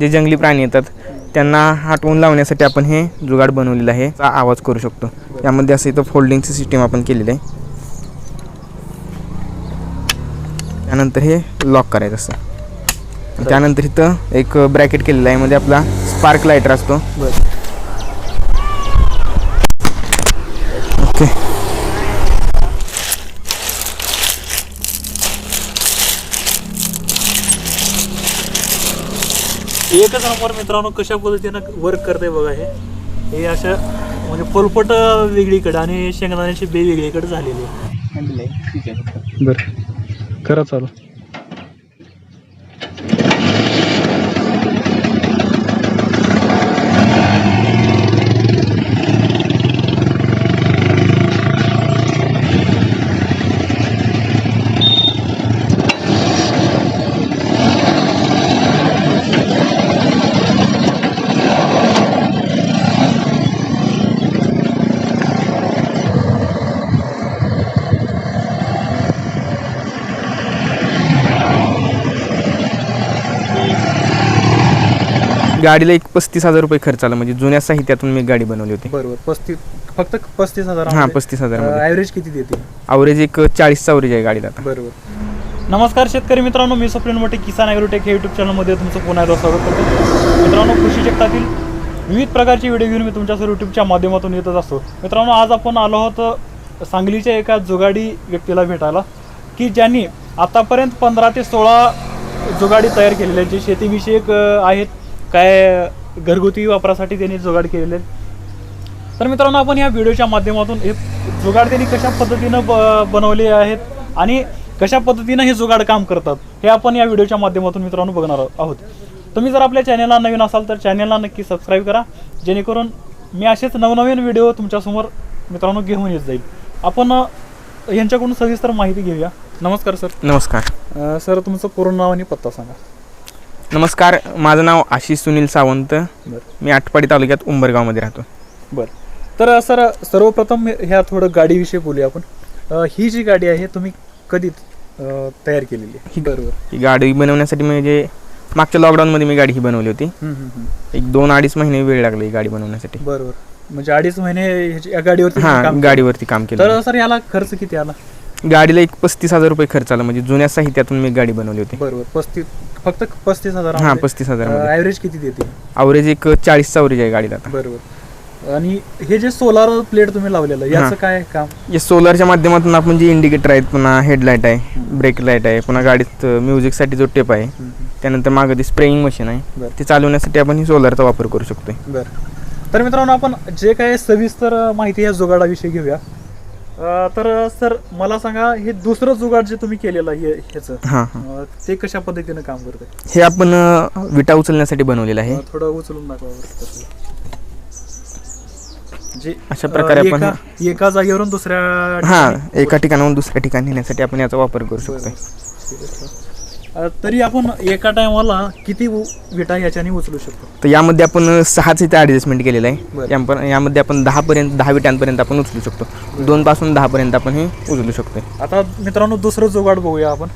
जे जंगली प्राणी येतात त्यांना हटवून लावण्यासाठी आपण हे जुगाड बनवलेलं आहे आवाज करू शकतो. यामध्ये असं इथं फोल्डिंगची सिस्टीम आपण केलेली आहे. त्यानंतर हे लॉक करायचं असतं. त्यानंतर इथं एक ब्रॅकेट केलेलं आहे मध्ये आपला स्पार्क लायटर असतो. एकच नंबर मित्रांनो कशा पद्धतीनं वर्क करते बघा हे. हे अशा म्हणजे पोलपट वेगळीकडे आणि शेंगदाण्याची बे वेगळीकडे झालेली आहे. बरं. करा चालू. गाडीला एक पस्तीस हजार रुपये खर्च आला. म्हणजे जुन्या साहित्यातून मी गाडी बनवली होती. बरोबर. पस्तीस फक्त पस्तीस हजार हां पस्तीस हजार ॲव्हरेज किती देते? अवरेज एक चाळीसचा अवरेज आहे गाडीला आता. बरोबर. नमस्कार शेतकरी मित्रांनो मी स्वप्नील मोठे किसान ॲग्रोटेक हे यूट्यूब चॅनलमध्ये तुमचं पुन्हा एकदा स्वागत करतो. मित्रांनो कृषी जगतातील विविध प्रकारची व्हिडिओ घेऊन मी तुमच्यासह यूट्यूबच्या माध्यमातून येतच असतो. मित्रांनो आज आपण आलो आहोत सांगलीच्या एका जुगाडी व्यक्तीला भेटायला की ज्यांनी आतापर्यंत पंधरा ते सोळा जुगाडी तयार केलेल्या आहेत. जे शेतीविषयक अ, आहेत. काय घरगुती वापरासाठी त्यांनी जुगाड केलेले तर मित्रांनो आपण या व्हिडिओच्या माध्यमातून हे जुगाड त्यांनी कशा पद्धतीनं ब बनवले आहेत आणि कशा पद्धतीनं हे जुगाड काम करतात हे आपण या व्हिडिओच्या माध्यमातून मित्रांनो बघणार आहोत. तुम्ही जर आपल्या चॅनलला नवीन असाल तर चॅनलला नक्की सबस्क्राईब करा जेणेकरून मी असेच नवनवीन व्हिडिओ तुमच्यासमोर मित्रांनो घेऊन येत जाईल. आपण यांच्याकडून सविस्तर माहिती घेऊया. नमस्कार सर. नमस्कार. सर तुमचं पूर्ण नाव आणि पत्ता सांगा. नमस्कार माझं नाव आशिष सुनील सावंत. मी आटपाडी तालुक्यात उंबरगावमध्ये राहतो. बरं. तर सर सर्वप्रथम ह्या थोडं गाडीविषयी बोलूया आपण. अ, ही जी गाडी आहे तुम्ही कधी अ, तयार केलेली आहे? बरोबर. ही गाडी बनवण्यासाठी म्हणजे मागच्या लॉकडाऊनमध्ये मी गाडी ही बनवली होती. हम्म, हम्म, हम्म. एक दोन अडीच महिने वेळ लागला ही गाडी बनवण्यासाठी. बरोबर. म्हणजे अडीच महिने ह्याची- या गाडीवरती हां काम केलं. गाडीवरती काम केलं. तर सर याला खर्च किती आला? गाडीला एक पस्तीस हजार रुपये खर्च आला. म्हणजे जुन्या साहित्यातून मी गाडी बनवली होती. बरोबर. पस्तीस फक्त पस्तीस हजार हां पस्तीस हजार ॲव्हरेज किती देते? अवरेज एक चाळीसचा अवरेज आहे गाडीला आता. बरोबर. आणि हे जे सोलार प्लेट तुम्ही लावलेलं याचं हां. काय काम? या सोलरच्या माध्यमातून आपण जे इंडिकेटर आहेत पुन्हा हेडलाईट आहे ब्रेक लाइट आहे पुन्हा गाडीत म्युझिकसाठी जो टेप आहे त्यानंतर मागं ती स्प्रेइंग मशीन आहे. बरं. ते चालवण्यासाठी आपण ही सोलरचा वापर करू शकतोय. बरं. तर मित्रांनो आपण जे काय सविस्तर माहिती या जुगाडाविषयी घेऊया. तर सर मला सांगा हे दुसरं जुगाड जे तुम्ही केलेलं आहे ह्याचं ते कशा पद्धतीनं काम करतंय? हे आपण विटा उचलण्यासाठी बनवलेलं आहे. थोडं उचलून दाखवा. जे अशा प्रकारे आपण एका- एका जागेवरून दुसऱ्या हां एका ठिकाणाहून दुसऱ्या ठिकाणी नेण्यासाठी आपण याचा वापर करू शकतोय. अ, तरी आपण एका टायमाला किती विटा याच्याने उचलू शकतो? तर यामध्ये आपण सहाच इथे ॲडजस्टमेंट केलेलं आहे. यामध्ये आपण दहापर्यंत दहा विटांपर्यंत आपण उचलू शकतो. दोन पासून दहापर्यंत आपण हे उचलू शकतोय. आता मित्रांनो दुसरं जुगाड बघूया आपण.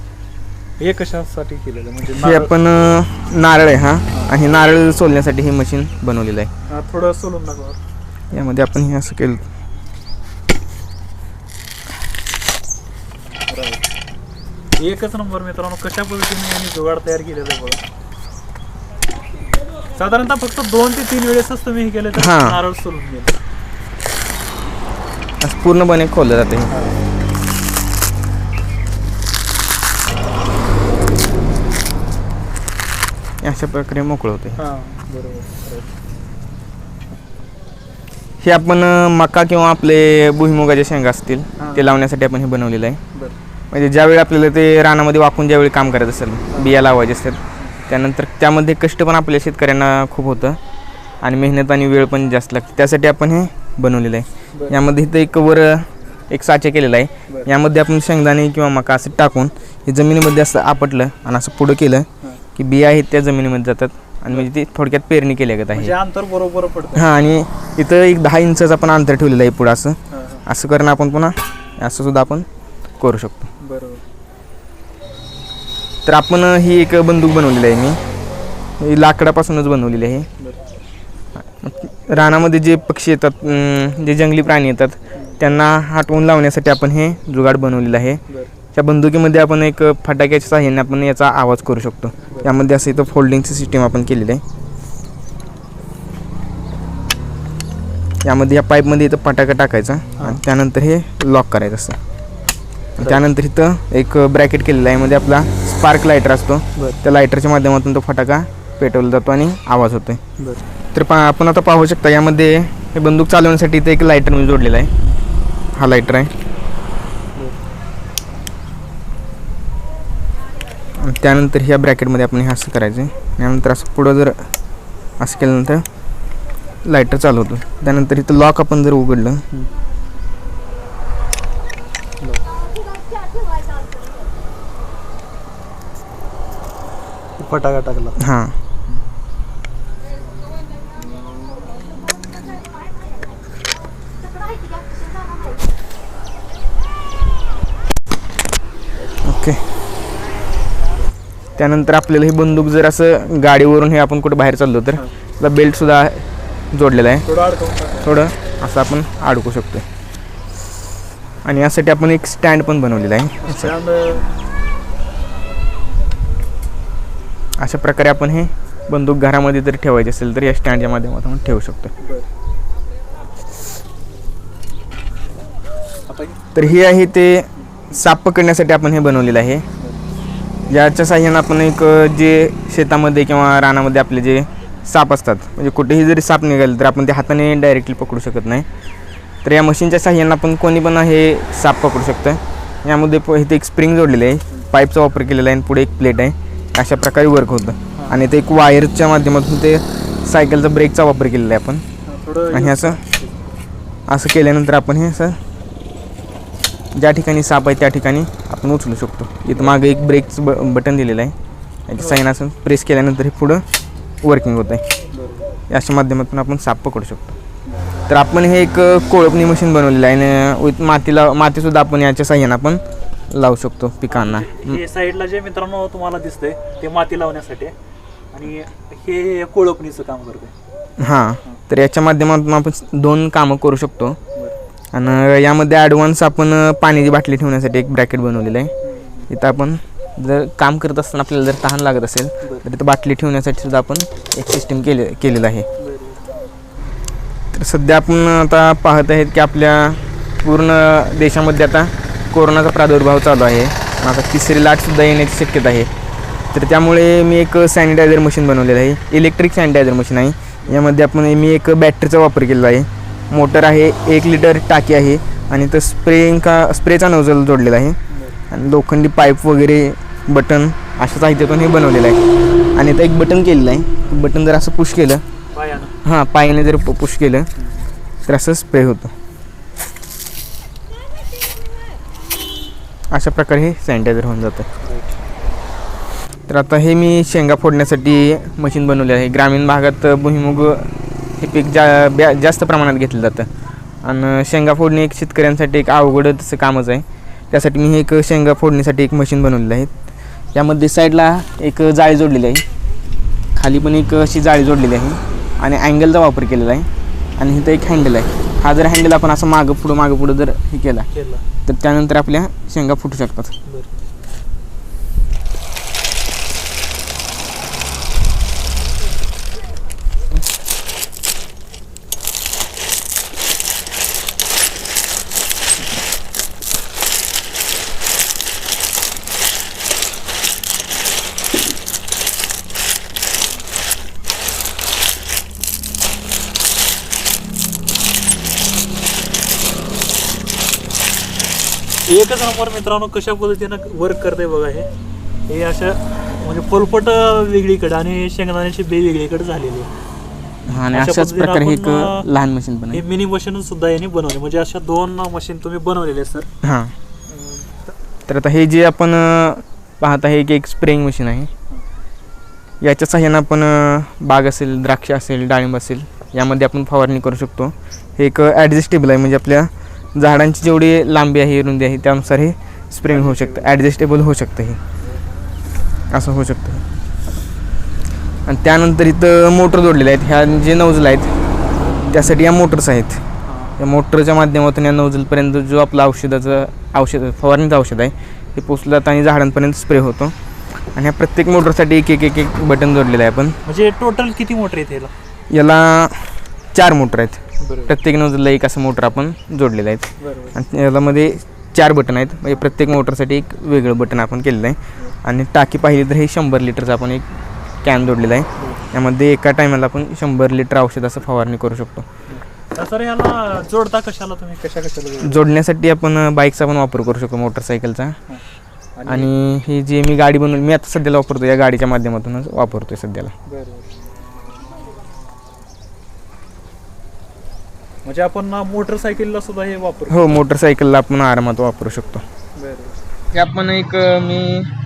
हे कशासाठी केलेलं? म्हणजे हे नारळ- आपण अ, नारळ आहे हा. आणि नारळ सोलण्यासाठी हे मशीन बनवलेलं आहे. थोडं सोलून दाखवा. यामध्ये आपण हे असं केलं. एकच नंबर मित्रांनो कशा पद्धतीने यांनी जुगाड तयार केलेलं आहे बघा साधारणतः फक्त दोन ते तीन वेळेसच तुम्ही हे केलं तर हां. नारळ सोलून गेलं असं पूर्णपणे खोललं जाते हे. अशा प्रकारे मोकळं होते हां बरोबर. हे आपण अ, मका किंवा आपले भुईमुगाच्या शेंगा असतील हां. ते लावण्यासाठी आपण हे बनवलेलं आहे बरं म्हणजे ज्यावेळी आपल्याला ते रानामध्ये वाकून ज्यावेळी काम करत असेल बिया लावायचे असतात त्यानंतर त्यामध्ये कष्ट पण आपल्या शेतकऱ्यांना खूप होतं आणि मेहनत आणि वेळ पण जास्त लागते त्यासाठी आपण हे बनवलेलं आहे. यामध्ये इथं एक वर एक साचे केलेला आहे. यामध्ये आपण शेंगदाणे किंवा मका असं टाकून हे जमिनीमध्ये असं आपटलं आणि असं पुढं केलं. की बिया आहेत त्या जमिनीमध्ये जातात आणि म्हणजे ती थोडक्यात पेरणी केल्या जात म्हणजे आहे अंतर बरोबर पडतं हां आणि इथं एक दहा इंचाचं आपण अंतर ठेवलेलं आहे पुढं असं. असं करणं आपण पुन्हा असं सुद्धा आपण करू शकतो बरोबर. तर आपण ही एक बंदूक बनवलेली आहे मी. ही लाकडापासूनच बनवलेली आहे. रानामध्ये जे पक्षी येतात जे जंगली प्राणी येतात त्यांना हटवून लावण्यासाठी आपण हे जुगाड बनवलेलं आहे. त्या बंदुकीमध्ये आपण एक फटाक्याच्या साह्याने आपण याचा आवाज करू शकतो. यामध्ये असं इथं फोल्डिंगचं सिस्टीम आपण केलेलं आहे. यामध्ये या पाईपमध्ये इथं फटाका टाकायचा आणि त्यानंतर हे लॉक करायचं असं. त्यानंतर इथं एक ब्रॅकेट केलेलं आहे. यामध्ये आपला स्पार्क लायटर असतो. त्या लायटरच्या माध्यमातून तो फटाका पेटवला जातो आणि आवाज होतोय. बरं. तर पा आपण आता पाहू शकता यामध्ये हे बंदूक चालवण्यासाठी इथे एक लायटर मी जोडलेला आहे. हा लायटर आहे. त्यानंतर ह्या ब्रॅकेटमध्ये आपण हे असं करायचं आहे त्यानंतर असं पुढं जर असं केल्यानंतर लायटर चालू होतं त्यानंतर इथं लॉक आपण जर उघडलं फटाका टाकला. हां. ओके. त्यानंतर आपल्याला ही बंदूक जर असं गाडीवरून हे आपण कुठं बाहेर चाललो तर त्याला बेल्टसुद्धा जोडलेला आहे. थोडं असं आपण अडकू शकतो आणि यासाठी आपण एक स्टँड पण बनवलेला आहे त्यामुळे अशा प्रकारे आपण हे बंदूक घरामध्ये जर ठेवायची असेल तर या स्टँडच्या माध्यमातून आपण ठेवू शकतो. तर हे आहे ते साप पकडण्यासाठी आपण हे बनवलेलं आहे. याच्या साह्यानं आपण एक जे शेतामध्ये किंवा रानामध्ये आपले जे साप असतात म्हणजे कुठेही जरी साप निघाले तर आपण ते हाताने डायरेक्टली पकडू शकत नाही. तर या मशीनच्या साह्यानं आपण कोणी पण हे साप पकडू शकतं. यामध्ये प- इथे एक स्प्रिंग जोडलेली आहे. पाईपचा वापर केलेला आहे आणि पुढे एक प्लेट आहे. अशा प्रकारे वर्क होतं. आणि ते एक वायरच्या माध्यमातून ते सायकलचा ब्रेकचा वापर केलेला आहे आपण. आणि असं असं केल्यानंतर आपण हे असं ज्या ठिकाणी साप आहे त्या ठिकाणी आपण उचलू शकतो. इथं मागे एक ब्रेकचं ब बटन दिलेलं आहे. याची साईन असं प्रेस केल्यानंतर हे पुढं वर्किंग होतं आहे. अशा माध्यमातून आपण साप पकडू शकतो. तर आपण हे एक कोळपणी मशीन बनवलेलं आहे. आणि विथ मातीला मातीसुद्धा आपण याच्या साह्यानं आपण लावू शकतो पिकांना. हे साईडला जे मित्रांनो तुम्हाला दिसतंय ते माती लावण्यासाठी आहे. आणि हे कोळपणीचं काम करतंय. हां तर याच्या माध्यमातून आपण दोन कामं करू शकतो. आणि यामध्ये ॲडव्हान्स आपण पाण्याची बाटली ठेवण्यासाठी एक ब्रॅकेट बनवलेलं आहे. इथं आपण जर काम करत असताना आपल्याला जर तहान लागत असेल तर इथं बाटली ठेवण्यासाठी सुद्धा आपण एक सिस्टीम केले केलेलं आहे. तर सध्या आपण आता पाहत आहेत की आपल्या पूर्ण देशामध्ये आता कोरोनाचा प्रादुर्भाव चालू आहे. आता तिसरी लाटसुद्धा येण्याची शक्यता आहे. तर त्यामुळे मी एक सॅनिटायझर मशीन बनवलेलं आहे. इलेक्ट्रिक सॅनिटायझर मशीन आहे. यामध्ये आपण मी एक बॅटरीचा वापर केलेला आहे. मोटर आहे एक लिटर टाकी आहे आणि तर स्प्रेइंग का स्प्रेचा नोझल जोडलेला आहे. आणि लोखंडी पाईप वगैरे बटन अशा साहित्यातून हे बनवलेलं आहे. आणि इथं एक बटन केलेलं आहे. बटन जर असं पुश केलं हां पायाने जर पुश केलं तर असं स्प्रे होतं. अशा प्रकारे हे सॅनिटायझर होऊन जातं. तर आता हे मी शेंगा फोडण्यासाठी मशीन बनवले आहे. ग्रामीण भागात भुईमुग हे पीक जा ब्या जास्त प्रमाणात घेतलं जातं. आणि शेंगा फोडणे एक शेतकऱ्यांसाठी एक अवघड तसं कामच आहे. त्यासाठी मी हे एक शेंगा फोडणीसाठी एक मशीन बनवलेलं आहे. यामध्ये साईडला एक जाळी जोडलेली आहे. खाली पण एक अशी जाळी जोडलेली आहे. आणि अँगलचा वापर केलेला आहे. आणि इथं एक हँडल आहे. हा जर हँडल आपण असं मागं पुढं मागं पुढं जर हे केला केलं. तर त्यानंतर आपल्या शेंगा फुटू शकतात. बरं. एकच नंबर मित्रांनो कशा पद्धतीनं वर्क करते बघा हे. हे अशा म्हणजे पोलपट वेगळीकडे आणि शेंगदाण्याची बे वेगळीकडे झालेली आहे. आणि अशा अशाच प्रकारे एक आपण, लहान मशीन पण हे आहे मिनी मशीन सुद्धा यांनी बनवले. म्हणजे अशा दोन मशीन तुम्ही बनवलेले सर हां. तर आता हे जे आपण अं, पाहत आहे की एक स्प्रेइंग मशीन आहे. याच्या साह्यानं आपण अं, बाग असेल द्राक्ष असेल डाळिंब असेल यामध्ये आपण फवारणी करू शकतो. हे एक ॲडजस्टेबल आहे. म्हणजे आपल्या झाडांची जेवढी लांबी आहे रुंदी आहे त्यानुसार हे स्प्रेइंग होऊ शकतं ॲडजस्टेबल होऊ शकतं हे. असं होऊ शकतं आणि त्यानंतर इथं मोटर जोडलेले आहेत ह्या जे नौजल आहेत त्यासाठी या मोटर्स आहेत. या मोटरच्या माध्यमातून या नौजलपर्यंत जो आपला औषधाचं औषध फवारणीचं औषध आहे ते पोचलं जातं आणि झाडांपर्यंत स्प्रे होतो. आणि ह्या प्रत्येक मोटरसाठी एक एक एक एक बटन जोडलेलं आहे आपण. म्हणजे टोटल किती मोटर येते याला? याला चार मोटर आहेत. प्रत्येक नोजलला एक असं मोटर आपण जोडलेलं आहेत. बरोबर. आणि यामध्ये चार बटन आहेत. म्हणजे प्रत्येक मोटरसाठी एक वेगळं बटन आपण केलेलं आहे. आणि टाकी पाहिली तर हे शंभर लिटरचं आपण एक कॅन जोडलेला आहे. यामध्ये एका टायमाला आपण शंभर लिटर औषध असं फवारणी करू शकतो. सर याला जोडता कशाला तुम्ही? कशा कशाला जोडता? जोडण्यासाठी आपण बाईकचा पण वापर करू शकतो मोटरसायकलचा आणि ही जी मी गाडी बनवली मी आता सध्याला वापरतो या गाडीच्या माध्यमातूनच वापरतोय सध्याला. म्हणजे आपण मोटरसायकलला सुद्धा हे वापरू हो मोटरसायकलला आपण आरामात वापरू शकतो. बरोबर हे आपण एक मी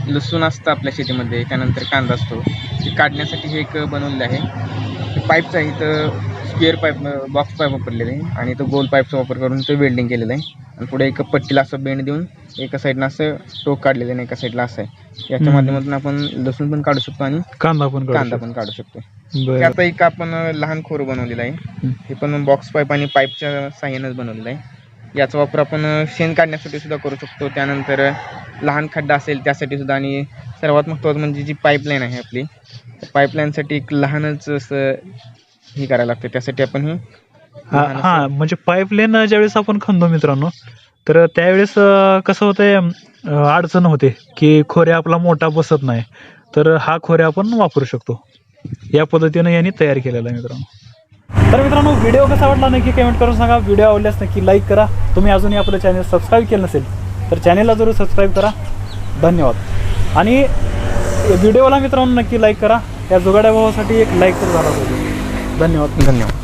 लसूण असतं आपल्या शेतीमध्ये त्यानंतर कांदा असतो. ते काढण्यासाठी हे एक बनवलेलं आहे. पाईपचं इथं स्क्वेअर पाईप बॉक्स पाईप वापरलेलं आहे. आणि तो गोल पाईपचा वापर करून ते वेल्डिंग केलेलं आहे. आणि पुढे एका पट्टीला असं बेंड देऊन एका साईडनं असं टोक काढलेलं आहे एका साईडला असं आहे. याच्या. माध्यमातून आपण लसूण पण काढू शकतो आणि कांदा पण कांदा पण काढू शकतो. आता एक आपण लहान खोरं बनवलेलं आहे. हे पण बॉक्स पाईप आणि पाईपच्या साह्यानंच बनवलेलं आहे. याचा वापर आपण शेण काढण्यासाठी सुद्धा करू शकतो. त्यानंतर लहान खड्डा असेल त्यासाठी सुद्धा आणि सर्वात महत्त्वाचं म्हणजे जी पाईपलाईन आहे आपली पाईपलाईनसाठी एक लहानच असं हे करायला लागतं. त्यासाठी आपण हे हा हा, म्हणजे पाईपलाईन ज्यावेळेस आपण खणतो मित्रांनो तर त्यावेळेस अं, कसं होतंय अं, अडचण होते की खोऱ्या आपला मोठा बसत नाही. तर हा खोऱ्या आपण वापरू शकतो. या पद्धतीनं यांनी तयार केलेला आहे मित्रांनो. तर मित्रांनो व्हिडिओ कसा वाटला नक्की कमेंट करून सांगा. व्हिडिओ आवडल्यास नक्की लाईक करा. तुम्ही अजूनही आपलं चॅनल सबस्क्राईब केलं नसेल तर चॅनेलला जरूर सबस्क्राईब करा. धन्यवाद. आणि व्हिडिओला मित्रांनो नक्की लाईक करा. या जुगाड्या भावासाठी एक लाईक तर झाला पाहिजे. धन्यवाद. धन्यवाद.